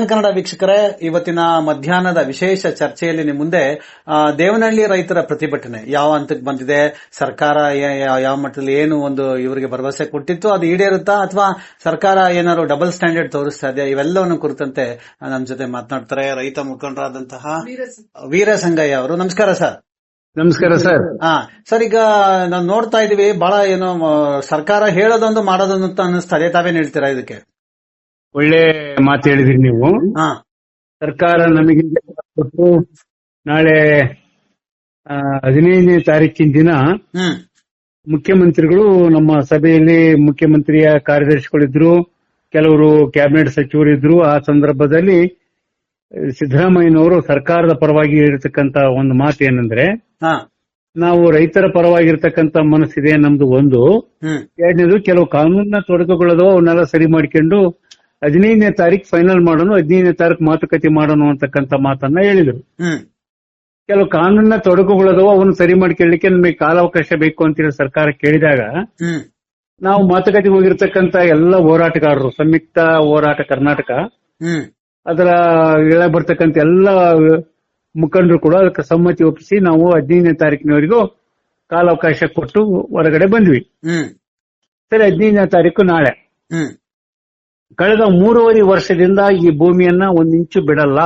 Xi'an Kannada ವೀಕ್ಷಕರೇ ಇವತ್ತಿನ ಮಧ್ಯಾಹ್ನದ ವಿಶೇಷ ಚರ್ಚೆಯಲ್ಲಿ ನಿಮ್ಮ ಮುಂದೆ ದೇವನಹಳ್ಳಿ ರೈತರ ಪ್ರತಿಭಟನೆ. ಯಾವ ಹಂತಕ್ಕೆ ಬಂದಿದೆ? ಸರ್ಕಾರ ಯಾವ ಮಟ್ಟದಲ್ಲಿ ಏನು ಒಂದು ಇವರಿಗೆ ಭರವಸೆ ಕೊಟ್ಟಿತ್ತು? ಅದು ಈಡೇರುತ್ತಾ ಅಥವಾ ಸರ್ಕಾರ ಏನಾದ್ರು ಡಬಲ್ ಸ್ಟ್ಯಾಂಡರ್ಡ್ ತೋರಿಸ್ತಾ ಇದೆಯಾ? ಇವೆಲ್ಲವನ್ನು ಕುರಿತಂತೆ ನಮ್ಮ ಜೊತೆ ಮಾತನಾಡ್ತಾರೆ ರೈತ ಮುಖಂಡರಾದಂತಹ ವೀರಸಂಗಯ್ಯ ಅವರು. ನಮಸ್ಕಾರ ಸರ್. ನಮಸ್ಕಾರ ಸರ್. ಹಾ ಸರ್ ಈಗ ನಾವು ನೋಡ್ತಾ ಇದೀವಿ ಬಹಳ ಏನು ಸರ್ಕಾರ ಹೇಳೋದೊಂದು ಮಾಡೋದೊಂದು ಅನ್ನಿಸ್ತಾ ಇದೆ. ತಾವೇನ್ ಹೇಳ್ತೀರಾ ಇದಕ್ಕೆ? ಒಳ್ಳೆ ಮಾತು ಹೇಳಿದ್ರಿ ನೀವು. ಹಾ. ಸರ್ಕಾರ ನಮಗೆ ಕೊಟ್ಟು ನಾಳೆ ಆ, ಹದಿನೈದನೇ ತಾರೀಕಿನ ದಿನ ಹ್ಮ್. ಮುಖ್ಯಮಂತ್ರಿಗಳು ನಮ್ಮ ಸಭೆಯಲ್ಲಿ ಮುಖ್ಯಮಂತ್ರಿಯ ಕಾರ್ಯದರ್ಶಿಗಳಿದ್ರು ಕೆಲವರು ಕ್ಯಾಬಿನೆಟ್ ಸಚಿವರಿದ್ರು. ಆ ಸಂದರ್ಭದಲ್ಲಿ ಸಿದ್ದರಾಮಯ್ಯನವರು ಸರ್ಕಾರದ ಪರವಾಗಿ ಇರತಕ್ಕಂತ ಒಂದು ಮಾತು ಏನಂದ್ರೆ ಹಾ. ನಾವು ರೈತರ ಪರವಾಗಿರ್ತಕ್ಕಂತ ಮನಸ್ಸಿದೆ ನಮ್ದು ಒಂದು. ಹ್ಮ್. ಎರಡನೇದು ಕೆಲವು ಕಾನೂನಿನ ತೊಡಕುಗಳದು ಅವನ್ನೆಲ್ಲ ಸರಿ ಮಾಡ್ಕೊಂಡು ಹದಿನೈದನೇ ತಾರೀಕು ಫೈನಲ್ ಮಾಡೋಣ ಹದಿನೈದನೇ ತಾರೀಕು ಮಾತುಕತೆ ಮಾಡೋಣ ಅಂತಕ್ಕಂಥ ಮಾತನ್ನ ಹೇಳಿದರು. ಕೆಲವು ಕಾನೂನಿನ ತೊಡಕುಗಳದವು ಅವನ್ನ ಸರಿ ಮಾಡ್ಕೊಳ್ಳಿಕ್ಕೆ ನಮಗೆ ಕಾಲಾವಕಾಶ ಬೇಕು ಅಂತೇಳಿ ಸರ್ಕಾರ ಕೇಳಿದಾಗ ನಾವು ಮಾತುಕತೆಗೆ ಹೋಗಿರ್ತಕ್ಕಂತ ಎಲ್ಲ ಹೋರಾಟಗಾರರು ಸಂಯುಕ್ತ ಹೋರಾಟ ಕರ್ನಾಟಕ ಅದರ ಹೇಳ ಬರ್ತಕ್ಕಂತ ಎಲ್ಲ ಮುಖಂಡರು ಕೂಡ ಅದಕ್ಕೆ ಸಮ್ಮತಿ ಒಪ್ಪಿಸಿ ನಾವು ಹದಿನೈದನೇ ತಾರೀಕಿನವರೆಗೂ ಕಾಲಾವಕಾಶ ಕೊಟ್ಟು ಹೊರಗಡೆ ಬಂದ್ವಿ. ಸರಿ ಹದಿನೈದನೇ ತಾರೀಕು ನಾಳೆ. ಕಳೆದ ಮೂರುವರೆ ವರ್ಷದಿಂದ ಈ ಭೂಮಿಯನ್ನ ಒಂದಿಂಚು ಇಂಚು ಬಿಡಲ್ಲ.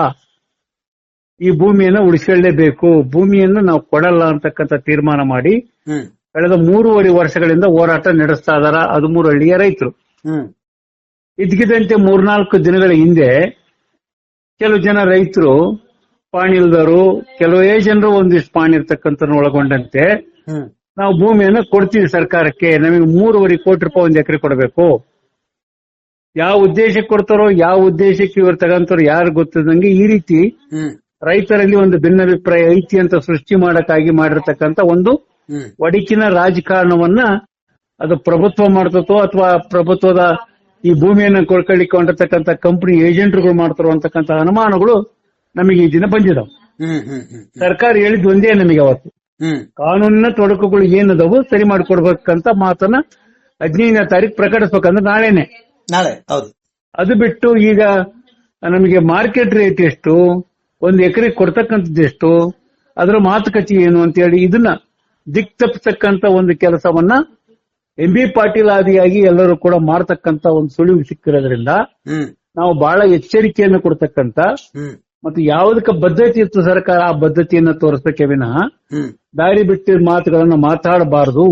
ಈ ಭೂಮಿಯನ್ನ ಉಳಿಸಿಕೊಳ್ಳೇಬೇಕು. ಭೂಮಿಯನ್ನು ನಾವು ಕೊಡಲ್ಲ ಅಂತಕ್ಕಂತ ತೀರ್ಮಾನ ಮಾಡಿ ಕಳೆದ ಮೂರುವರೆ ವರ್ಷಗಳಿಂದ ಹೋರಾಟ ನಡೆಸ್ತಾ ಇದಾರ ಹದಿಮೂರು ಹಳ್ಳಿಯ ರೈತರು. ಹ್ಮ್. ಇದ್ದಕ್ಕಿದ್ದಂತೆ ಮೂರ್ನಾಲ್ಕು ದಿನಗಳ ಹಿಂದೆ ಕೆಲವು ಜನ ರೈತರು ಪಾಣಿ ಕೆಲವು ಜನರು ಒಂದಿಷ್ಟು ಪಾಣಿ ಇರ್ತಕ್ಕಂಥ ಒಳಗೊಂಡಂತೆ ನಾವು ಭೂಮಿಯನ್ನ ಕೊಡ್ತೀವಿ ಸರ್ಕಾರಕ್ಕೆ. ನಮಗೆ ಮೂರುವರೆ ಕೋಟಿ ರೂಪಾಯಿ ಒಂದು ಎಕರೆ ಕೊಡಬೇಕು. ಯಾವ ಉದ್ದೇಶಕ್ಕೆ ಕೊಡ್ತಾರೋ ಯಾವ ಉದ್ದೇಶಕ್ಕೆ ಇವ್ರು ತಗಂತಾರೋ ಯಾರು ಗೊತ್ತದಂಗೆ ಈ ರೀತಿ ರೈತರಲ್ಲಿ ಒಂದು ಭಿನ್ನಾಭಿಪ್ರಾಯ ಐತಿ ಅಂತ ಸೃಷ್ಟಿ ಮಾಡಕ್ಕಾಗಿ ಮಾಡಿರ್ತಕ್ಕಂಥ ಒಂದು ಒಡಕಿನ ರಾಜಕಾರಣವನ್ನ ಅದು ಪ್ರಭುತ್ವ ಮಾಡ್ತತೋ ಅಥವಾ ಪ್ರಭುತ್ವದ ಈ ಭೂಮಿಯನ್ನು ಕೊಳ್ಕೊಳ್ಳಿಕ್ಕೆ ಕಂಪನಿ ಏಜೆಂಟ್ಗಳು ಮಾಡ್ತಾರೋ ಅಂತಕ್ಕಂತ ಅನುಮಾನಗಳು ನಮಗೆ ಈ ದಿನ ಬಂದಿದಾವೆ. ಸರ್ಕಾರ ಹೇಳಿದ್ ಒಂದೇ ನಮಗೆ ಅವತ್ತು. ಕಾನೂನಿನ ತೊಡಕುಗಳು ಏನದವು ಸರಿ ಮಾಡಿಕೊಡ್ಬೇಕಂತ ಮಾತನ್ನ ಹದಿನೈದನೇ ತಾರೀಕು ಪ್ರಕಟಿಸ್ಬೇಕಂದ್ರೆ ನಾಳೆನೆ. ನಾಳೆ ಹೌದು. ಅದು ಬಿಟ್ಟು ಈಗ ನಮಗೆ ಮಾರ್ಕೆಟ್ ರೇಟ್ ಎಷ್ಟು ಒಂದು ಎಕರೆ ಕೊಡ್ತಕ್ಕಂಥದ್ದು ಎಷ್ಟು ಅದರ ಮಾತುಕತೆ ಏನು ಅಂತ ಹೇಳಿ ಇದನ್ನ ದಿಕ್ ತಪ್ಪಿಸ್ತಕ್ಕಂತ ಒಂದು ಕೆಲಸವನ್ನ ಎಂ ಬಿ ಪಾಟೀಲ್ ಆದಿಯಾಗಿ ಎಲ್ಲರೂ ಕೂಡ ಮಾಡ್ತಕ್ಕಂತ ಒಂದು ಸುಳಿವು ಸಿಕ್ಕಿರೋದ್ರಿಂದ ನಾವು ಬಹಳ ಎಚ್ಚರಿಕೆಯನ್ನು ಕೊಡ್ತಕ್ಕಂತ ಮತ್ತೆ ಯಾವುದಕ್ಕೆ ಬದ್ಧತೆ ಇತ್ತು ಸರ್ಕಾರ ಆ ಬದ್ಧತೆಯನ್ನ ತೋರಿಸಬೇಕೆ ವಿನಃ ದಾರಿ ಬಿಟ್ಟಿದ ಮಾತುಗಳನ್ನು ಮಾತಾಡಬಾರದು.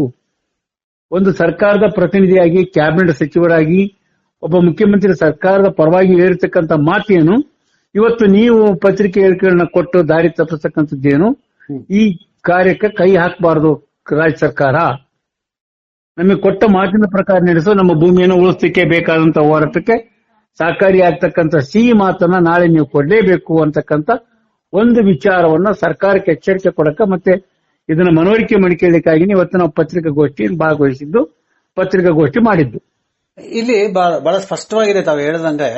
ಒಂದು ಸರ್ಕಾರದ ಪ್ರತಿನಿಧಿಯಾಗಿ ಕ್ಯಾಬಿನೆಟ್ ಸಚಿವರಾಗಿ ಒಬ್ಬ ಮುಖ್ಯಮಂತ್ರಿ ಸರ್ಕಾರದ ಪರವಾಗಿ ಹೇಳಿರ್ತಕ್ಕಂಥ ಮಾತೇನು? ಇವತ್ತು ನೀವು ಪತ್ರಿಕೆ ಹೇಳಿಕೆಗಳನ್ನ ಕೊಟ್ಟು ದಾರಿ ತಪ್ಪಿಸ್ತಕ್ಕಂಥದ್ದೇನು? ಈ ಕಾರ್ಯಕ್ಕೆ ಕೈ ಹಾಕಬಾರದು ರಾಜ್ಯ ಸರ್ಕಾರ. ನಮಗೆ ಕೊಟ್ಟ ಮಾತಿನ ಪ್ರಕಾರ ನಡೆಸೋ ನಮ್ಮ ಭೂಮಿಯನ್ನು ಉಳಿಸ್ಲಿಕ್ಕೆ ಬೇಕಾದಂತ ಹೋರಾಟಕ್ಕೆ ಸಹಕಾರಿಯಾಗ್ತಕ್ಕಂಥ ಸಿಹಿ ಮಾತನ್ನ ನಾಳೆ ನೀವು ಕೊಡಲೇಬೇಕು ಅಂತಕ್ಕಂಥ ಒಂದು ವಿಚಾರವನ್ನ ಸರ್ಕಾರಕ್ಕೆ ಎಚ್ಚರಿಕೆ ಕೊಡಕ ಮತ್ತೆ ಇದನ್ನ ಮನವರಿಕೆ ಮಾಡಿಕೊಳ್ಳಿಕ್ಕಾಗಿ ಇವತ್ತು ನಾವು ಪತ್ರಿಕಾಗೋಷ್ಠಿಯಲ್ಲಿ ಭಾಗವಹಿಸಿದ್ದು, ಪತ್ರಿಕಾಗೋಷ್ಠಿ ಮಾಡಿದ್ದು. ಇಲ್ಲಿ ಬಹಳ ಸ್ಪಷ್ಟವಾಗಿದೆ ತಾವು ಹೇಳದಂದ್ರೆ,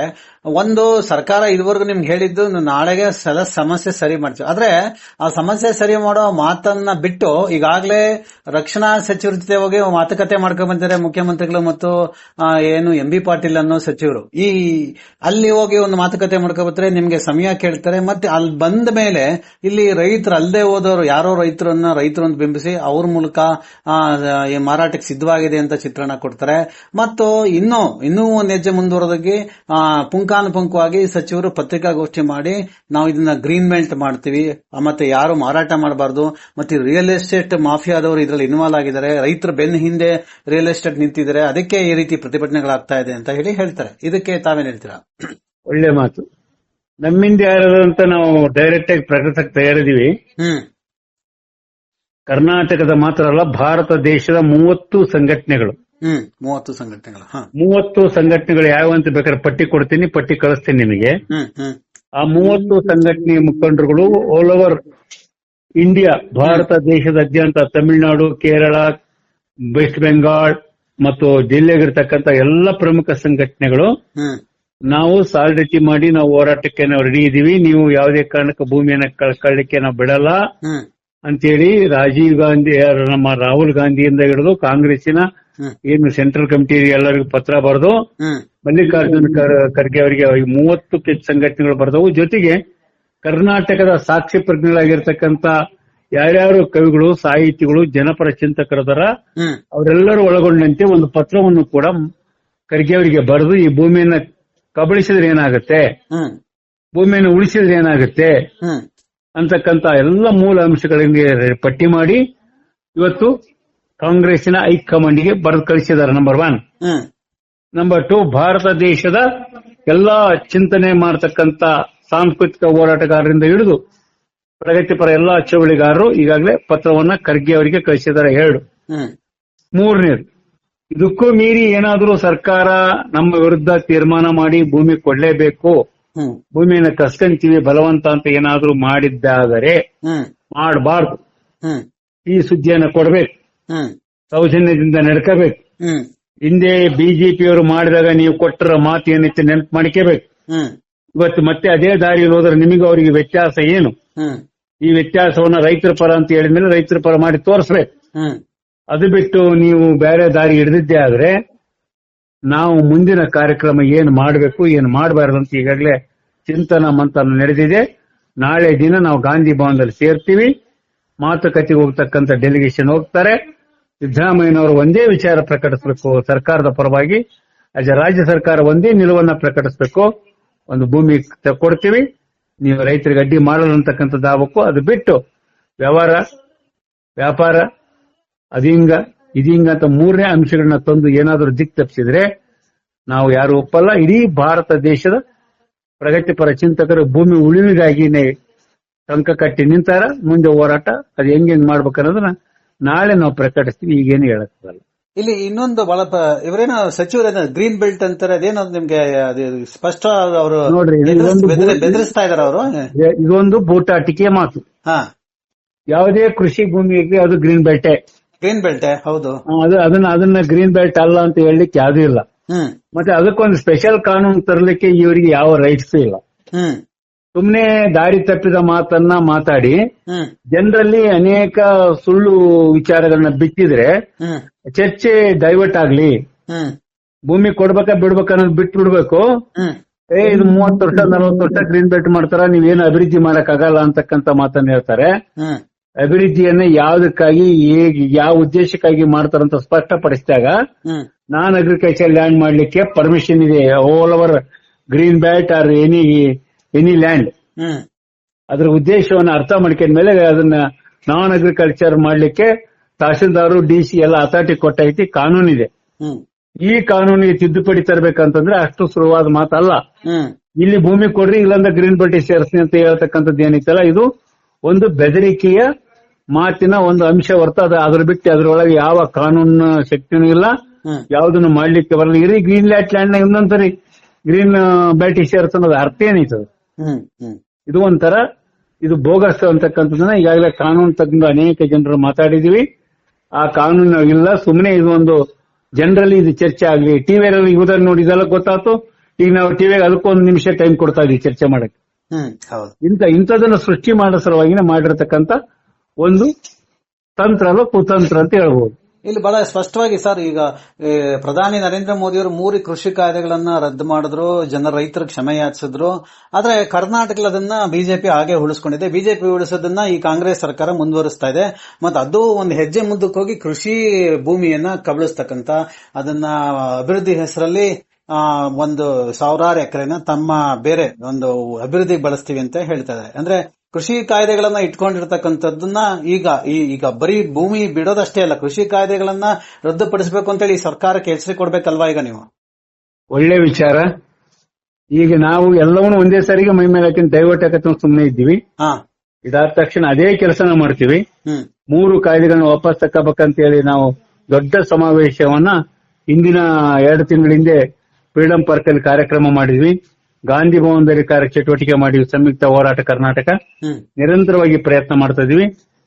ಒಂದು ಸರ್ಕಾರ ಇದುವರೆಗೂ ನಿಮ್ಗೆ ಹೇಳಿದ್ದು ನಾಳೆಗೆ ಸಲ ಸಮಸ್ಯೆ ಸರಿ ಮಾಡ್ತೀವಿ. ಆದ್ರೆ ಆ ಸಮಸ್ಯೆ ಸರಿ ಮಾಡೋ ಮಾತನ್ನ ಬಿಟ್ಟು ಈಗಾಗಲೇ ರಕ್ಷಣಾ ಸಚಿವರ ಜೊತೆ ಹೋಗಿ ಮಾತುಕತೆ ಮಾಡ್ಕೊಂಡ್ ಬಂದಿದ್ದಾರೆ ಮುಖ್ಯಮಂತ್ರಿಗಳು ಮತ್ತು ಏನು ಎಂ ಬಿ ಪಾಟೀಲ್ ಅನ್ನೋ ಸಚಿವರು. ಈ ಅಲ್ಲಿ ಹೋಗಿ ಒಂದು ಮಾತುಕತೆ ಮಾಡ್ಕೊಬತ್ತಾರೆ ನಿಮ್ಗೆ ಸಮಯ ಕೇಳ್ತಾರೆ. ಮತ್ತೆ ಅಲ್ಲಿ ಬಂದ ಮೇಲೆ ಇಲ್ಲಿ ರೈತರು ಅಲ್ಲದೆ ಹೋದವರು ಯಾರೋ ರೈತರನ್ನ ರೈತರು ಅಂತ ಬಿಂಬಿಸಿ ಅವ್ರ ಮೂಲಕ ಮಾರಾಟಕ್ಕೆ ಸಿದ್ಧವಾಗಿದೆ ಅಂತ ಚಿತ್ರಣ ಕೊಡ್ತಾರೆ. ಮತ್ತು ಇನ್ನೂ ಇನ್ನೂ ಒಂದು ಹೆಜ್ಜೆ ಮುಂದುವರೆದಾಗಿ ಆ, ಪುಂಖಾನುಪುಂಖವಾಗಿ ಸಚಿವರು ಪತ್ರಿಕಾಗೋಷ್ಠಿ ಮಾಡಿ ನಾವು ಇದನ್ನ ಗ್ರೀನ್ ಬೆಲ್ಟ್ ಮಾಡ್ತೀವಿ. ಮತ್ತೆ ಯಾರು ಮಾರಾಟ ಮಾಡಬಾರದು. ಮತ್ತೆ ರಿಯಲ್ ಎಸ್ಟೇಟ್ ಮಾಫಿಯಾದವರು ಇದರಲ್ಲಿ ಇನ್ವಾಲ್ವ್ ಆಗಿದ್ದಾರೆ. ರೈತರ ಬೆನ್ನ ಹಿಂದೆ ರಿಯಲ್ ಎಸ್ಟೇಟ್ ನಿಂತಿದ್ದಾರೆ. ಅದಕ್ಕೆ ಈ ರೀತಿ ಪ್ರತಿಭಟನೆಗಳಾಗ್ತಾ ಇದೆ ಅಂತ ಹೇಳಿ ಹೇಳ್ತಾರೆ. ಇದಕ್ಕೆ ತಾವೇನ್ ಹೇಳ್ತೀರಾ? ಒಳ್ಳೆ ಮಾತು. ನಮ್ಮಿಂದ ಯಾರು ಅಂತ ನಾವು ಡೈರೆಕ್ಟ್ ಆಗಿ ಪ್ರಕಟಿಸಕ್ ತಯಾರಿದೀವಿ ಕರ್ನಾಟಕದ ಮಾತ್ರ ಅಲ್ಲ ಭಾರತ ದೇಶದ ಮೂವತ್ತು ಸಂಘಟನೆಗಳು. ಮೂವತ್ತು ಸಂಘಟನೆಗಳು ಮೂವತ್ತು ಸಂಘಟನೆಗಳು ಯಾವ ಅಂತ ಬೇಕಾದ್ರೆ ಪಟ್ಟಿ ಕೊಡ್ತೀನಿ ಪಟ್ಟಿ ಕಳಿಸ್ತೀನಿ ನಿಮಗೆ. ಆ ಮೂವತ್ತು ಸಂಘಟನೆ ಮುಖಂಡರುಗಳು ಆಲ್ ಓವರ್ ಇಂಡಿಯಾ ಭಾರತ ದೇಶದಾದ್ಯಂತ ತಮಿಳುನಾಡು ಕೇರಳ ವೆಸ್ಟ್ ಬೆಂಗಾಲ್ ಮತ್ತು ಜಿಲ್ಲೆಗಿರ್ತಕ್ಕಂಥ ಎಲ್ಲ ಪ್ರಮುಖ ಸಂಘಟನೆಗಳು ನಾವು ಸಾಲಿಡಿಟಿ ಮಾಡಿ ನಾವು ಹೋರಾಟಕ್ಕೆ ನಾವು ರೆಡಿ ಇದೀವಿ ನೀವು ಯಾವುದೇ ಕಾರಣಕ್ಕೆ ಭೂಮಿಯನ್ನ ಕಳ್ಕೊಳ್ಳಿಕ್ಕೆ ನಾವು ಬಿಡಲ್ಲ. ಅಂತೇಳಿ ರಾಜೀವ್ ಗಾಂಧಿ ನಮ್ಮ ರಾಹುಲ್ ಗಾಂಧಿಯಿಂದ ಹಿಡಿದು ಕಾಂಗ್ರೆಸ್ಸಿನ ಏನು ಸೆಂಟ್ರಲ್ ಕಮಿಟಿ ಎಲ್ಲರಿಗೂ ಪತ್ರ ಬರೆದು ಮಲ್ಲಿಕಾರ್ಜುನ್ ಮಲ್ಲಿಕಾರ್ಜುನ ಖರ್- ಖರ್ಗೆ ಅವರಿಗೆ ಮೂವತ್ತು ಕೆ- ಸಂಘಟನೆಗಳು ಬರೆದವು. ಜೊತೆಗೆ ಕರ್ನಾಟಕದ ಸಾಕ್ಷಿ ಪ್ರಜ್ಞೆಗಳಾಗಿರ್ತಕ್ಕಂತ ಯಾರ್ಯಾರು ಕವಿಗಳು ಸಾಹಿತಿಗಳು ಜನಪರ ಚಿಂತಕರದರ ಅವರೆಲ್ಲರೂ ಒಳಗೊಂಡಂತೆ ಒಂದು ಪತ್ರವನ್ನು ಕೂಡ ಖರ್ಗೆ ಅವರಿಗೆ ಬರೆದು ಈ ಭೂಮಿಯನ್ನ ಕಬಳಿಸಿದ್ರೆ ಏನಾಗುತ್ತೆ? ಭೂಮಿಯನ್ನು ಉಳಿಸಿದ್ರೆ ಏನಾಗುತ್ತೆ? ಅಂತಕ್ಕಂತ ಎಲ್ಲ ಮೂಲ ಅಂಶಗಳಿಗೆ ಪಟ್ಟಿ ಮಾಡಿ ಇವತ್ತು ಕಾಂಗ್ರೆಸ್ಸಿನ ಹೈಕಮಾಂಡ್ಗೆ ಬರೆದು ಕಳಿಸಿದ್ದಾರೆ number one number two Bharat ದೇಶದ ಎಲ್ಲಾ ಚಿಂತನೆ ಮಾಡತಕ್ಕಂತ ಸಾಂಸ್ಕೃತಿಕ ಹೋರಾಟಗಾರರಿಂದ ಹಿಡಿದು ಪ್ರಗತಿಪರ ಎಲ್ಲಾ ಚಳುವಳಿಗಾರರು ಈಗಾಗಲೇ ಪತ್ರವನ್ನ ಖರ್ಗೆ ಅವರಿಗೆ ಕಳಿಸಿದ್ದಾರೆ ಎರಡು. ಮೂರನೇದು ಇದಕ್ಕೂ ಮೀರಿ ಏನಾದರೂ ಸರ್ಕಾರ ನಮ್ಮ ವಿರುದ್ಧ ತೀರ್ಮಾನ ಮಾಡಿ ಭೂಮಿ ಕೊಡ್ಲೇಬೇಕು ಭೂಮಿಯನ್ನು ಕಸ್ಕಂತೀವಿ ಬಲವಂತ ಅಂತ ಏನಾದರೂ ಮಾಡಿದ್ದಾದರೆ ಮಾಡಬಾರ್ದು. ಈ ಸುದ್ದಿಯನ್ನು ಕೊಡಬೇಕು. ಸೌಜನ್ಯದಿಂದ ನಡ್ಕೋಬೇಕು. ಹಿಂದೆ ಹಿಂದೆ ಬಿಜೆಪಿಯವರು ಮಾಡಿದಾಗ ನೀವು ಕೊಟ್ಟರ ಮಾತು ಏನಿತ್ತು ನೆನಪು ಮಾಡ್ಕೋಬೇಕು. ಇವತ್ತು ಮತ್ತೆ ಅದೇ ದಾರಿಯಲ್ಲಿ ಹೋದ್ರೆ ನಿಮಗೆ ಅವರಿಗೆ ವ್ಯತ್ಯಾಸ ಏನು? ಈ ವ್ಯತ್ಯಾಸವನ್ನ ರೈತರ ಪರ ಅಂತ ಹೇಳಿದ್ಮೇಲೆ ರೈತರ ಪರ ಮಾಡಿ ತೋರಿಸ್ಬೇಕು ಅದು ಬಿಟ್ಟು ನೀವು ಬೇರೆ ದಾರಿ ಹಿಡಿದಿದ್ದೆ ಆದ್ರೆ ನಾವು ಮುಂದಿನ ಕಾರ್ಯಕ್ರಮ ಏನ್ ಮಾಡಬೇಕು ಏನ್ ಮಾಡಬಾರದು ಅಂತ ಈಗಾಗಲೇ ಚಿಂತನ ಮಂಥನ ನಡೆದಿದೆ. ನಾಳೆ ದಿನ ನಾವು ಗಾಂಧಿ ಭವನದಲ್ಲಿ ಸೇರ್ತೀವಿ. ಮಾತುಕತೆಗೆ ಹೋಗ್ತಕ್ಕಂಥ ಡೆಲಿಗೇಷನ್ ಹೋಗ್ತಾರೆ. ಸಿದ್ದರಾಮಯ್ಯನವರು ಒಂದೇ ವಿಚಾರ ಪ್ರಕಟಿಸಬೇಕು, ಸರ್ಕಾರದ ಪರವಾಗಿ. ರಾಜ್ಯ ಸರ್ಕಾರ ಒಂದೇ ನಿಲುವನ್ನ ಪ್ರಕಟಿಸಬೇಕು. ಒಂದು ಭೂಮಿ ಕೊಡ್ತೀವಿ. ನೀವು ರೈತರಿಗೆ ಅಡ್ಡಿ ಮಾಡಲ್ಲ ಅಂತಕ್ಕಂಥದ್ದು ಆಗ್ಬೇಕು ಅದು ಬಿಟ್ಟು ವ್ಯವಹಾರ, ವ್ಯಾಪಾರ, ಅದಿಂಗ, ಇದೀಂಗ ಅಂತ ಮೂರನೇ ಅಂಶಗಳನ್ನ ತಂದು ಏನಾದರೂ ದಿಕ್ ತಪ್ಪಿಸಿದ್ರೆ ನಾವು ಯಾರು ಒಪ್ಪಲ್ಲ. ಇಡೀ ಭಾರತ ದೇಶದ ಪ್ರಗತಿಪರ ಚಿಂತಕರು ಭೂಮಿ ಉಳಿವಿಗಾಗಿನೇ ಟಂಕ ಕಟ್ಟಿ ನಿಂತಾರ, ಮುಂದೆ ಹೋರಾಟ, ಅದು ಹೆಂಗ್ ಮಾಡ್ಬೇಕನ್ನೋದನ್ನ ನಾಳೆ ನಾವು ಪ್ರಕಟಿಸ್ತೀವಿ ಈಗೇನು ಹೇಳಕ್ಕಾಗಲ್ಲ. ಇಲ್ಲಿ ಇನ್ನೊಂದು ಬಹಳ ಇವರೇನೋ ಸಚಿವರು ಗ್ರೀನ್ ಬೆಲ್ಟ್ ಅಂತಾರೆ ಅದೇನೋ ನಿಮ್ಗೆ ಸ್ಪಷ್ಟ ಅವರು ನೋಡ್ರಿ, ಬೆದರಿಸ್ತಾ ಇದಾರೆ ಅವರು. ಇದೊಂದು ಬೂಟಾಟಿಕೆ ಮಾತು. ಹಾ. ಯಾವುದೇ ಕೃಷಿ ಭೂಮಿ ಇದ್ರೆ ಅದು ಗ್ರೀನ್ ಬೆಲ್ಟೆ ಗ್ರೀನ್ ಬೆಲ್ಟ್ ಹೌದು. ಅದು ಅದನ್ನ ಅದನ್ನ ಗ್ರೀನ್ ಬೆಲ್ಟ್ ಅಲ್ಲ ಅಂತ ಹೇಳಲಿಕ್ಕೆ ಯಾವ್ದು ಇಲ್ಲ. ಮತ್ತೆ ಅದಕ್ಕೊಂದು ಸ್ಪೆಷಲ್ ಕಾನೂನು ತರಲಿಕ್ಕೆ ಇವರಿಗೆ ಯಾವ ರೈಟ್ಸ್ ಇಲ್ಲ. ಸುಮ್ನೆ ದಾರಿ ತಪ್ಪಿದ ಮಾತನ್ನ ಮಾತಾಡಿ. ಜನರಲ್ಲಿ ಅನೇಕ ಸುಳ್ಳು ವಿಚಾರಗಳನ್ನ ಬಿಟ್ಟಿದ್ರೆ ಚರ್ಚೆ ಡೈವರ್ಟ್ ಆಗ್ಲಿ. ಭೂಮಿ ಕೊಡ್ಬೇಕಾ ಬಿಡ್ಬೇಕಾ ಅನ್ನೋದು ಬಿಟ್ಟು ಬಿಡ್ಬೇಕು ಏ ಇದು ಮೂವತ್ತು ವರ್ಷ ನಲವತ್ತು ವರ್ಷ ಗ್ರೀನ್ ಬೆಲ್ಟ್ ಮಾಡ್ತಾರ ನೀವೇನು ಅಭಿವೃದ್ಧಿ ಮಾಡಕ್ ಆಗಲ್ಲ ಅಂತಕ್ಕಂತ ಮಾತನ್ನ ಹೇಳ್ತಾರೆ. ಅಭಿವೃದ್ಧಿಯನ್ನ ಯಾವ್ದಕ್ಕಾಗಿ ಹೇಗೆ ಯಾವ ಉದ್ದೇಶಕ್ಕಾಗಿ ಮಾಡ್ತಾರಂತ ಸ್ಪಷ್ಟಪಡಿಸಿದಾಗ ನಾನ್ ಅಗ್ರಿಕಲ್ಚರ್ ಲ್ಯಾಂಡ್ ಮಾಡ್ಲಿಕ್ಕೆ ಪರ್ಮಿಷನ್ ಇದೆ. All over green belt or any any land ಅದರ ಉದ್ದೇಶವನ್ನು ಅರ್ಥ ಮಾಡ್ಕೊಂಡ್ಮೇಲೆ ಅದನ್ನ ನಾನ್ ಅಗ್ರಿಕಲ್ಚರ್ ಮಾಡ್ಲಿಕ್ಕೆ ತಹಶೀಲ್ದಾರು ಡಿ ಸಿ ಎಲ್ಲ ಅಥಾರಿಟಿ ಕೊಟ್ಟೈತಿ ಕಾನೂನಿದೆ ಈ ಕಾನೂನಿಗೆ ತಿದ್ದುಪಡಿ ತರಬೇಕಂತಂದ್ರೆ ಅಷ್ಟು ಸುಲಭವಾದ ಮಾತಲ್ಲ. ಇಲ್ಲಿ ಭೂಮಿ ಕೊಡ್ರಿ ಇಲ್ಲಾಂದ್ರೆ ಗ್ರೀನ್ ಪಟ್ಟಿ ಸೇರಿಸಿ ಅಂತ ಹೇಳ್ತಕ್ಕಂಥದ್ದು ಏನಿತ್ತಲ್ಲ ಇದು ಒಂದು ಬೆದರಿಕೆಯ ಮಾತಿನ ಒಂದು ಅಂಶ ಹೊರತು ಅದ್ರ ಬಿಟ್ಟು ಅದ್ರೊಳಗೆ ಯಾವ ಕಾನೂನು ಶಕ್ತಿನೂ ಇಲ್ಲ. ಯಾವ್ದನ್ನು ಮಾಡ್ಲಿಕ್ಕೆ ಬರಲ್ಲ. ಇರಿ ಗ್ರೀನ್ ಲ್ಯಾಂಡ್ ಲ್ಯಾಂಡ್ ಇನ್ನೊಂದ್ಸರಿ ಗ್ರೀನ್ ಬ್ಯಾಟಿ ಸೇರ್ಸ್ ಅನ್ನೋದು ಅರ್ಥ ಹ್ಮ್ ಇದು ಒಂಥರ ಇದು ಬೋಗಸ್ ಅಂತಕ್ಕಂಥದ್ದನ್ನ ಈಗಾಗಲೇ ಕಾನೂನು ತಗೊಂಡು ಅನೇಕ ಜನರು ಮಾತಾಡಿದೀವಿ. ಆ ಕಾನೂನು ಇಲ್ಲ ಸುಮ್ಮನೆ ಇದು ಒಂದು ಜನರಲ್ಲಿ ಇದು ಚರ್ಚೆ ಆಗ್ಲಿ. ಟಿವಿಯಲ್ಲಿ ಇವುದನ್ನು ನೋಡಿ ಇದೆಲ್ಲ ಗೊತ್ತಾಯ್ತು. ಈಗ ನಾವು ಟಿವಿಗೆ ಅದಕ್ಕೊಂದು ನಿಮಿಷ ಟೈಮ್ ಕೊಡ್ತಾ ಇದೀವಿ ಚರ್ಚೆ ಮಾಡಕ್ಕೆ. ಇಂತ ಇಂಥದನ್ನ ಸೃಷ್ಟಿ ಮಾಡೋ ಸಲುವಾಗಿನ ಮಾಡಿರ್ತಕ್ಕಂಥ ಒಂದು ತಂತ್ರ ಅಲ್ಲ ಕುತಂತ್ರ ಅಂತ ಹೇಳ್ಬೋದು. ಇಲ್ಲಿ ಬಹಳ ಸ್ಪಷ್ಟವಾಗಿ ಸರ್, ಈಗ ಪ್ರಧಾನಿ ನರೇಂದ್ರ ಮೋದಿ ಅವರು ಮೂರು ಕೃಷಿ ಕಾಯ್ದೆಗಳನ್ನ ರದ್ದು ಮಾಡಿದ್ರು, ಜನ ರೈತರ ಕ್ಷಮೆ ಯಾಚಿಸಿದ್ರು. ಆದ್ರೆ ಕರ್ನಾಟಕದಲ್ಲಿ ಅದನ್ನ ಬಿಜೆಪಿ ಹಾಗೆ ಉಳಿಸ್ಕೊಂಡಿದೆ. ಬಿಜೆಪಿ ಉಳಿಸೋದನ್ನ ಈ ಕಾಂಗ್ರೆಸ್ ಸರ್ಕಾರ ಮುಂದುವರಿಸ್ತಾ ಇದೆ. ಮತ್ತೆ ಅದು ಒಂದು ಹೆಜ್ಜೆ ಮುಂದಕ್ಕೆ ಹೋಗಿ ಕೃಷಿ ಭೂಮಿಯನ್ನ ಕಬಳಿಸ್ತಕ್ಕಂತ, ಅದನ್ನ ಅಭಿವೃದ್ಧಿ ಹೆಸರಲ್ಲಿ ಒಂದು ಸಾವಿರಾರು ಎಕರೆನ ತಮ್ಮ ಬೇರೆ ಒಂದು ಅಭಿವೃದ್ಧಿ ಬಳಸ್ತೀವಿ ಅಂತ ಹೇಳ್ತಾ ಇದ್ದಾರೆ. ಅಂದ್ರೆ ಕೃಷಿ ಕಾಯ್ದೆಗಳನ್ನ ಇಟ್ಕೊಂಡಿರ್ತಕ್ಕಂಥದ್ದನ್ನ ಈಗ ಈ- ಈಗ ಬರೀ ಭೂಮಿ ಬಿಡೋದಷ್ಟೇ ಅಲ್ಲ ಕೃಷಿ ಕಾಯ್ದೆಗಳನ್ನ ರದ್ದುಪಡಿಸಬೇಕು ಅಂತೇಳಿ ಹೇಳಿ ಸರ್ಕಾರಕ್ಕೆ ಹೆಸರಿ ಕೊಡ್ಬೇಕಲ್ವಾ ಈಗ ನೀವು? ಒಳ್ಳೆ ವಿಚಾರ. ಈಗ ನಾವು ಎಲ್ಲವನ್ನೂ ಒಂದೇ ಸಾರಿಗೆ ಮೈ ಮೇಲೆ ಹಾಕಿ ದಯವಿಟ್ಟು ಹಾಕತ್ತ ಸುಮ್ಮನೆ ಇದ್ದೀವಿ. ಹಾ. ಇದಾದ ತಕ್ಷಣ ಅದೇ ಕೆಲಸನ ಮಾಡ್ತೀವಿ. ಮೂರು ಕಾಯ್ದೆಗಳನ್ನ ವಾಪಸ್ ತಕ್ಕಬೇಕಂತ ಹೇಳಿ ನಾವು ದೊಡ್ಡ ಸಮಾವೇಶವನ್ನ ಹಿಂದಿನ ಎರಡು ತಿಂಗಳ ಹಿಂದೆ ಫ್ರೀಡಂ ಪಾರ್ಕ್ ಅಲ್ಲಿ ಕಾರ್ಯಕ್ರಮ ಮಾಡಿದ್ವಿ. ಗಾಂಧಿ ಭವನದಲ್ಲಿ ಕಾರ್ಯ ಚಟುವಟಿಕೆ ಮಾಡಿ ಸಂಯುಕ್ತ ಹೋರಾಟ ಕರ್ನಾಟಕ ನಿರಂತರವಾಗಿ ಪ್ರಯತ್ನ ಮಾಡ್ತಾ ಇದೀವಿ.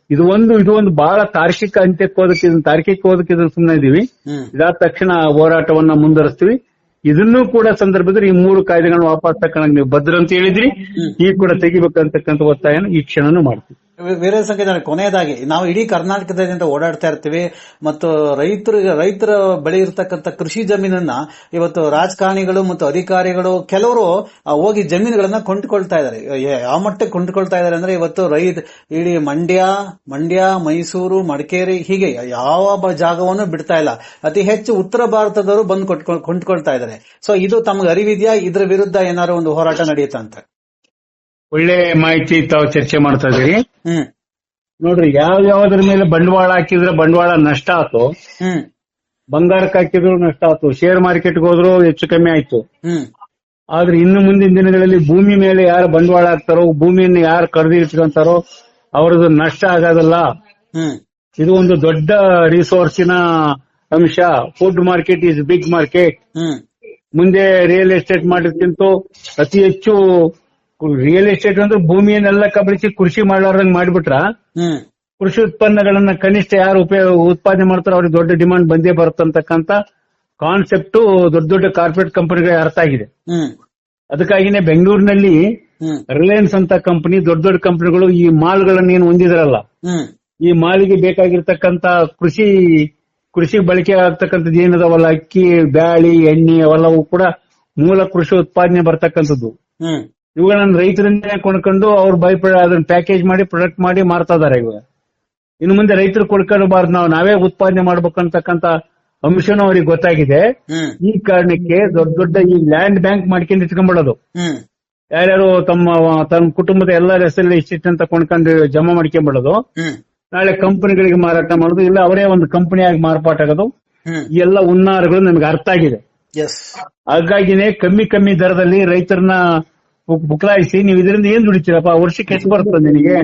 ಇದು ಒಂದು ಇದು ಒಂದು ಬಹಳ ತಾರ್ಕಿಕ ಅಂತ್ಯಕ್ಕೆ ಹೋದಕ್ಕೆ ಇದನ್ನ ತಾರ್ಕಿಕ ಹೋದಕ್ಕೆ ಇದನ್ನ ಸುಮ್ಮನೆ ಇದೀವಿ. ಇದಾದ ತಕ್ಷಣ ಹೋರಾಟವನ್ನ ಮುಂದುವರಿಸ್ತೀವಿ. ಇದನ್ನೂ ಕೂಡ ಸಂದರ್ಭದಲ್ಲಿ ಈ ಮೂರು ಕಾಯ್ದೆಗಳನ್ನು ವಾಪಸ್ ತಕೊಂಡಾಗ ನೀವು ಭದ್ರ ಅಂತ ಹೇಳಿದ್ರಿ ಈ ಕೂಡ ತೆಗಿಬೇಕಂತಕ್ಕಂಥ ಒತ್ತಾಯನ ಈ ಕ್ಷಣನೂ ಮಾಡ್ತೀವಿ. ವೀರ ಸಂಗೀತ ಕೊನೆಯದಾಗಿ, ನಾವು ಇಡೀ ಕರ್ನಾಟಕದಿಂದ ಓಡಾಡ್ತಾ ಇರ್ತೀವಿ, ಮತ್ತು ರೈತರಿಗೆ ರೈತರ ಬಳಿ ಇರತಕ್ಕಂತ ಕೃಷಿ ಜಮೀನನ್ನ, ಇವತ್ತು ರಾಜಕಾರಣಿಗಳು ಮತ್ತು ಅಧಿಕಾರಿಗಳು, ಕೆಲವರು ಹೋಗಿ ಜಮೀನುಗಳನ್ನ ಕೊಂಡ್ಕೊಳ್ತಾ ಇದ್ದಾರೆ. ಯಾವ ಮಟ್ಟಕ್ಕೆ ಕೊಂಡ್ಕೊಳ್ತಾ ಇದ್ದಾರೆ ಅಂದ್ರೆ, ಇವತ್ತು ರೈತ, ಇಡೀ ಮಂಡ್ಯ ಮಂಡ್ಯ, ಮೈಸೂರು, ಮಡಿಕೇರಿ, ಹೀಗೆ ಯಾವ ಜಾಗವನ್ನು ಬಿಡ್ತಾ ಇಲ್ಲ. ಅತಿ ಹೆಚ್ಚು ಉತ್ತರ ಭಾರತದವರು ಬಂದು ಕೊಂಡ್ಕೊಳ್ತಾ ಇದ್ದಾರೆ. ಸೊ ಇದು ತಮಗೆ ಅರಿವಿದ್ಯಾ? ಇದ್ರ ವಿರುದ್ಧ ಏನಾದ್ರು ಒಂದು ಹೋರಾಟ ನಡೆಯುತ್ತಂತೆ ಒಳ್ಳೆ ಮಾಹಿತಿ ತಾವು ಚರ್ಚೆ ಮಾಡ್ತಾ ಇದೀರಿ ನೋಡ್ರಿ ಯಾವ ಯಾವ್ದ್ರ ಮೇಲೆ ಬಂಡವಾಳ ಹಾಕಿದ್ರೆ ಬಂಡವಾಳ ನಷ್ಟ ಆತು ಬಂಗಾರಕ್ಕೆ ಹಾಕಿದ್ರು ನಷ್ಟ ಆತು ಶೇರ್ ಮಾರ್ಕೆಟ್ಗೆ ಹೋದ್ರು ಹೆಚ್ಚು ಕಮ್ಮಿ ಆಯ್ತು. ಆದ್ರೆ ಇನ್ನು ಮುಂದಿನ ದಿನಗಳಲ್ಲಿ ಭೂಮಿ ಮೇಲೆ ಯಾರು ಬಂಡವಾಳ ಹಾಕ್ತಾರೋ ಭೂಮಿಯನ್ನು ಯಾರು ಕಡ್ದಿಟ್ಕೊಂತಾರೋ ಅವ್ರದ್ದು ನಷ್ಟ ಆಗೋದಲ್ಲ. ಇದು ಒಂದು ದೊಡ್ಡ ರಿಸೋರ್ಸಿನ ಅಂಶ. Food market is big market ಮುಂದೆ ರಿಯಲ್ ಎಸ್ಟೇಟ್ ಮಾಡಿದ್ಕಿಂತ ಅತಿ ಹೆಚ್ಚು ರಿಯಲ್ ಎಸ್ಟೇಟ್ ಅಂದ್ರೆ ಭೂಮಿಯನ್ನೆಲ್ಲ ಕಬಳಿಸಿ ಕೃಷಿ ಮಾಡ್ಲಾರ್ದಂಗ್ ಮಾಡಿಬಿಟ್ರ ಕೃಷಿ ಉತ್ಪನ್ನಗಳನ್ನ ಕನಿಷ್ಠ ಯಾರು ಉಪಯೋಗ ಉತ್ಪಾದನೆ ಮಾಡ್ತಾರ ಅವ್ರಿಗೆ ದೊಡ್ಡ ಡಿಮಾಂಡ್ ಬಂದೇ ಬರುತ್ತಂತಕ್ಕಂತ ಕಾನ್ಸೆಪ್ಟ್ ದೊಡ್ಡ ದೊಡ್ಡ ಕಾರ್ಪೊರೇಟ್ ಕಂಪನಿಗಳಿಗೆ ಅರ್ಥ ಆಗಿದೆ. ಅದಕ್ಕಾಗಿನೇ ಬೆಂಗಳೂರಿನಲ್ಲಿ ರಿಲಯನ್ಸ್ ಅಂತ ಕಂಪನಿ ದೊಡ್ಡ ದೊಡ್ಡ ಕಂಪನಿಗಳು ಈ ಮಾಲ್ಗಳನ್ನ ಏನು ಹೊಂದಿದ್ರಲ್ಲ ಈ ಮಾಲಿಗೆ ಬೇಕಾಗಿರ್ತಕ್ಕಂತ ಕೃಷಿ ಕೃಷಿ ಬಳಕೆ ಆಗ್ತಕ್ಕಂಥದ್ದು ಏನದವಲ್ಲ ಅಕ್ಕಿ ಬ್ಯಾಳಿ ಎಣ್ಣೆ ಅವೆಲ್ಲವೂ ಕೂಡ ಮೂಲ ಕೃಷಿ ಉತ್ಪಾದನೆ ಬರ್ತಕ್ಕಂಥದ್ದು. ಇವುಗಳನ್ನ ರೈತರಿಂದ ಕೊಂಡ್ಕೊಂಡು ಅವ್ರು ಬೈ ಅದನ್ನ ಪ್ಯಾಕೇಜ್ ಮಾಡಿ ಪ್ರೊಡಕ್ಟ್ ಮಾಡಿ ಮಾರ್ತಾ ಇದಾರೆ ಇವಾಗ ಇನ್ನು ಮುಂದೆ ರೈತರು ಕೊಡ್ಕೊಳ್ಬಾರ್ದು ನಾವು. ನಾವೇ ಉತ್ಪಾದನೆ ಮಾಡ್ಬೇಕಂತಕ್ಕಂತ ಅಂಶನೂ ಅವ್ರಿಗೆ ಗೊತ್ತಾಗಿದೆ. ಈ ಕಾರಣಕ್ಕೆ ದೊಡ್ಡ ದೊಡ್ಡ ಈ ಲ್ಯಾಂಡ್ ಬ್ಯಾಂಕ್ ಮಾಡ್ಕೊಂಡು ಇಟ್ಕೊಂಡ್ಬಿಡೋದು. ಯಾರ್ಯಾರು ತಮ್ಮ ತಮ್ಮ ಕುಟುಂಬದ ಎಲ್ಲಾ ಹೆಸರಲ್ಲಿ ಇಷ್ಟಿಷ್ಟು ಅಂತ ಕೊಂಡ್ಕೊಂಡು ಜಮಾ ಮಾಡ್ಕೊಂಡ್ಬಿಡೋದು. ನಾಳೆ ಕಂಪನಿಗಳಿಗೆ ಮಾರಾಟ ಮಾಡೋದು. ಇಲ್ಲ ಅವರೇ ಒಂದು ಕಂಪನಿಯಾಗಿ ಮಾರ್ಪಾಟ ಆಗೋದು. ಎಲ್ಲ ಉನ್ನಾರಗಳು ನಮಗೆ ಅರ್ಥ ಆಗಿದೆ. ಹಾಗಾಗಿನೇ ಕಮ್ಮಿ ಕಮ್ಮಿ ದರದಲ್ಲಿ ರೈತರನ್ನ ಬುಕ್ಲಾಯಿಸಿ ನೀವು ಇದರಿಂದ ಏನ್ ದುಡಿತೀರಪ್ಪ? ವರ್ಷಕ್ಕೆ ಎಷ್ಟು ಬರುತ್ತೆ ನಿನಗೆ?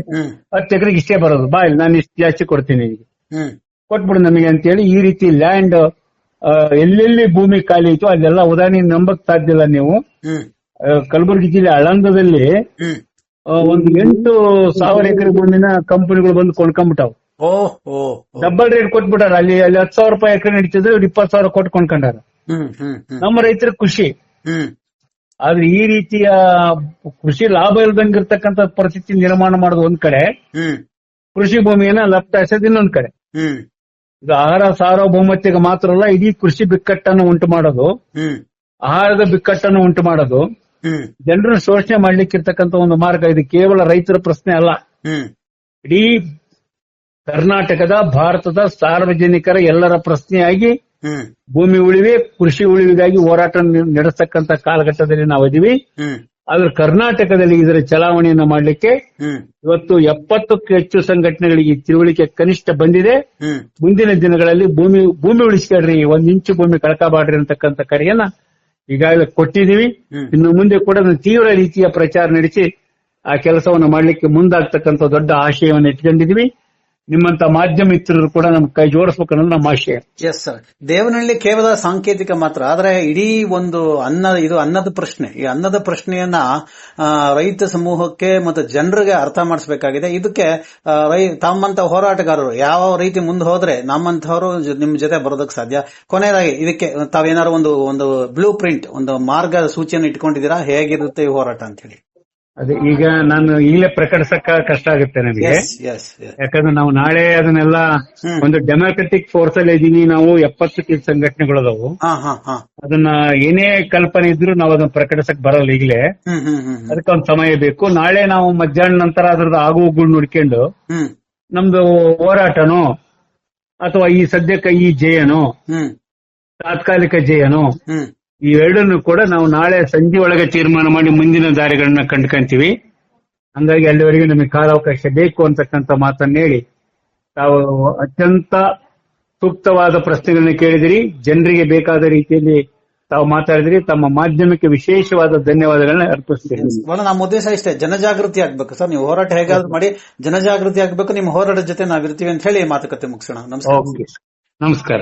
ಹತ್ತು ಎಕರೆಗೆ ಇಷ್ಟೇ ಬರೋದು. ಬಾ ಇಲ್ಲಿ ನಾನು ಇಷ್ಟು ಜಾಸ್ತಿ ಕೊಡ್ತೀನಿ ನಿಮಗೆ ಕೊಟ್ಬಿಡು ನಮಗೆ ಅಂತೇಳಿ ಈ ರೀತಿ ಲ್ಯಾಂಡ್ ಎಲ್ಲೆಲ್ಲಿ ಭೂಮಿ ಖಾಲಿ ಇತ್ತು ಅಲ್ಲೆಲ್ಲ ಉದಾಹರಣೆ ನಂಬಕ್ ಸಾಧ್ಯ ಇಲ್ಲ ನೀವು. ಕಲಬುರಗಿ ಜಿಲ್ಲೆ ಅಳಂದದಲ್ಲಿ ಒಂದು ಎಂಟು ಸಾವಿರ ಎಕರೆ ಭೂಮಿನ ಕಂಪನಿಗಳು ಬಂದು ಕೊಂಡ್ಕೊಂಡ್ಬಿಟ್ಟವು. Double rate ಕೊಟ್ಬಿಟ್ಟಾರ. ಅಲ್ಲಿ ಅಲ್ಲಿ ಹತ್ತು ಸಾವಿರ ರೂಪಾಯಿ ಎಕರೆ ನಡೀತಿದ್ರೆ ಇಪ್ಪತ್ತು ಸಾವಿರ ಕೊಟ್ಟು ಕೊಂಡ್ಕೊಂಡಾರ. ನಮ್ಮ ರೈತರ ಖುಷಿ. ಹ್ಮ್. ಆದ್ರೆ ಈ ರೀತಿಯ ಕೃಷಿ ಲಾಭ ಇಲ್ದಂಗಿರ್ತಕ್ಕಂತ ಪರಿಸ್ಥಿತಿ ನಿರ್ಮಾಣ ಮಾಡೋದು ಒಂದ್ ಕಡೆ ಕೃಷಿ ಭೂಮಿಯನ್ನ ಲಪ್ತಾಯಿಸೋದು ಇನ್ನೊಂದ್ ಕಡೆ. ಇದು ಆಹಾರ ಸಾರ್ವಭೌಮತೆಗೆ ಮಾತ್ರ ಅಲ್ಲ ಇಡೀ ಕೃಷಿ ಬಿಕ್ಕಟ್ಟನ್ನು ಉಂಟು ಮಾಡೋದು. ಆಹಾರದ ಬಿಕ್ಕಟ್ಟನ್ನು ಉಂಟು ಮಾಡೋದು. ಜನರನ್ನು ಶೋಷಣೆ ಮಾಡ್ಲಿಕ್ಕಿರ್ತಕ್ಕಂಥ ಒಂದು ಮಾರ್ಗ ಇದು ಕೇವಲ ರೈತರ ಪ್ರಶ್ನೆ ಅಲ್ಲ. ಇಡೀ ಕರ್ನಾಟಕದ ಭಾರತದ ಸಾರ್ವಜನಿಕರ ಎಲ್ಲರ ಪ್ರಶ್ನೆಯಾಗಿ ಭೂಮಿ ಉಳಿವೆ ಕೃಷಿ ಉಳಿವಿಗಾಗಿ ಹೋರಾಟ ನಡೆಸತಕ್ಕಂತ ಕಾಲಘಟ್ಟದಲ್ಲಿ ನಾವು ಇದೀವಿ. ಆದ್ರೆ ಕರ್ನಾಟಕದಲ್ಲಿ ಇದರ ಚಲಾವಣೆಯನ್ನು ಮಾಡಲಿಕ್ಕೆ ಇವತ್ತು ಎಪ್ಪತ್ತಕ್ಕೂ ಹೆಚ್ಚು ಸಂಘಟನೆಗಳಿಗೆ ಈ ತಿಳುವಳಿಕೆ ಕನಿಷ್ಠ ಬಂದಿದೆ. ಮುಂದಿನ ದಿನಗಳಲ್ಲಿ ಭೂಮಿ ಭೂಮಿ ಉಳಿಸ್ಕೊಳ್ರಿ ಒಂದ್ ಇಂಚು ಭೂಮಿ ಕಳಕಬಾಡ್ರಿ ಅಂತಕ್ಕಂತ ಕರೆಯನ್ನ ಈಗಾಗಲೇ ಕೊಟ್ಟಿದೀವಿ. ಇನ್ನು ಮುಂದೆ ಕೂಡ ತೀವ್ರ ರೀತಿಯ ಪ್ರಚಾರ ನಡೆಸಿ ಆ ಕೆಲಸವನ್ನು ಮಾಡ್ಲಿಕ್ಕೆ ಮುಂದಾಗ್ತಕ್ಕಂತ ದೊಡ್ಡ ಆಶಯವನ್ನು ಇಟ್ಕೊಂಡಿದೀವಿ ನಿಮ್ಮಂತ ಮಾಧ್ಯಮ ಮಿತ್ರರು ಕೂಡ ನಮ್ ಕೈ ಜೋಡಿಸ್ಬೇಕು ಅನ್ನೋದು ನಮ್ಮ ಆಶಯ ಎಸ್ ಸರ್ ದೇವನಹಳ್ಳಿ ಕೇವಲ ಸಾಂಕೇತಿಕ ಮಾತ್ರ. ಆದ್ರೆ ಇಡೀ ಒಂದು ಅನ್ನ, ಇದು ಅನ್ನದ ಪ್ರಶ್ನೆ. ಈ ಅನ್ನದ ಪ್ರಶ್ನೆಯನ್ನ ರೈತ ಸಮೂಹಕ್ಕೆ ಮತ್ತು ಜನರಿಗೆ ಅರ್ಥ ಮಾಡಿಸಬೇಕಾಗಿದೆ. ಇದಕ್ಕೆ ತಮ್ಮಂತ ಹೋರಾಟಗಾರರು, ಯಾವ ರೀತಿ ಮುಂದೆ ಹೋದ್ರೆ ನಮ್ಮಂತವರು ನಿಮ್ಮ ನಿಮ್ ಜೊತೆ ಬರೋದಕ್ಕೆ ಸಾಧ್ಯ? ಕೊನೆಯದಾಗಿ, ಇದಕ್ಕೆ ತಾವೇನಾದ್ರು ಒಂದು ಒಂದು ಬ್ಲೂ ಪ್ರಿಂಟ್ ಒಂದು ಮಾರ್ಗ ಸೂಚಿಯನ್ನು ಇಟ್ಕೊಂಡಿದ್ದೀರಾ? ಹೇಗಿರುತ್ತೆ ಈ ಹೋರಾಟ ಅಂತ ಹೇಳಿ ಅದೇ ಈಗ ನಾನು ಈಗಲೇ ಪ್ರಕಟಿಸಕ ಕಷ್ಟ ಆಗುತ್ತೆ ನಮಗೆ. ಯಾಕಂದ್ರೆ ನಾವು ನಾಳೆ ಅದನ್ನೆಲ್ಲ ಒಂದು ಡೆಮೋಕ್ರೆಟಿಕ್ ಫೋರ್ಸ್ ಅಲ್ಲಿ ಇದೀನಿ ನಾವು ಎಪ್ಪತ್ತು ಹಾ ಹಾ ಅದನ್ನ ಏನೇ ಕಲ್ಪನೆ ಇದ್ರು ನಾವು ಅದನ್ನ ಪ್ರಕಟಿಸಕ್ ಬರಲ್ಲ ಈಗಲೇ. ಅದಕ್ಕೆ ಒಂದು ಸಮಯ ಬೇಕು. ನಾಳೆ ನಾವು ಮಧ್ಯಾಹ್ನ ನಂತರ ಅದ್ರದ್ದು ಆಗುಗಳು ನೋಡ್ಕೊಂಡು ನಮ್ದು ಹೋರಾಟನೋ ಅಥವಾ ಈ ಸದ್ಯಕ್ಕೆ ಈ ಜಯನೋ ತಾತ್ಕಾಲಿಕ ಜಯನೋ ಎರಡನ್ನು ಕೂಡ ನಾವು ನಾಳೆ ಸಂಜೆ ಒಳಗೆ ತೀರ್ಮಾನ ಮಾಡಿ ಮುಂದಿನ ದಾರಿಗಳನ್ನ ಕಂಡ್ಕೊಂತೀವಿ. ಹಂಗಾಗಿ ಅಲ್ಲಿವರೆಗೆ ನಮಗೆ ಕಾಲಾವಕಾಶ ಬೇಕು ಅಂತಕ್ಕಂಥ ಮಾತನ್ನ ಹೇಳಿ. ತಾವು ಅತ್ಯಂತ ಸೂಕ್ತವಾದ ಪ್ರಶ್ನೆಗಳನ್ನ ಕೇಳಿದಿರಿ. ಜನರಿಗೆ ಬೇಕಾದ ರೀತಿಯಲ್ಲಿ ತಾವು ಮಾತಾಡಿದ್ರಿ. ತಮ್ಮ ಮಾಧ್ಯಮಕ್ಕೆ ವಿಶೇಷವಾದ ಧನ್ಯವಾದಗಳನ್ನ ಅರ್ಪಿಸ್ತೀನಿ. ನಮ್ಮ ಉದ್ದೇಶ ಇಷ್ಟೇ ಜನಜಾಗೃತಿ ಆಗ್ಬೇಕು. ಸರ್ ನೀವು ಹೋರಾಟ ಹೇಗಾದ್ರೂ ಮಾಡಿ ಜನಜಾಗೃತಿ ಆಗ್ಬೇಕು ನಿಮ್ಮ ಹೋರಾಟದ ಜೊತೆ ನಾವಿರ್ತೀವಿ ಅಂತ ಹೇಳಿ ಮಾತುಕತೆ ಮುಗಿಸೋಣ. ನಮಸ್ಕಾರ. ಓಕೆ ನಮಸ್ಕಾರ.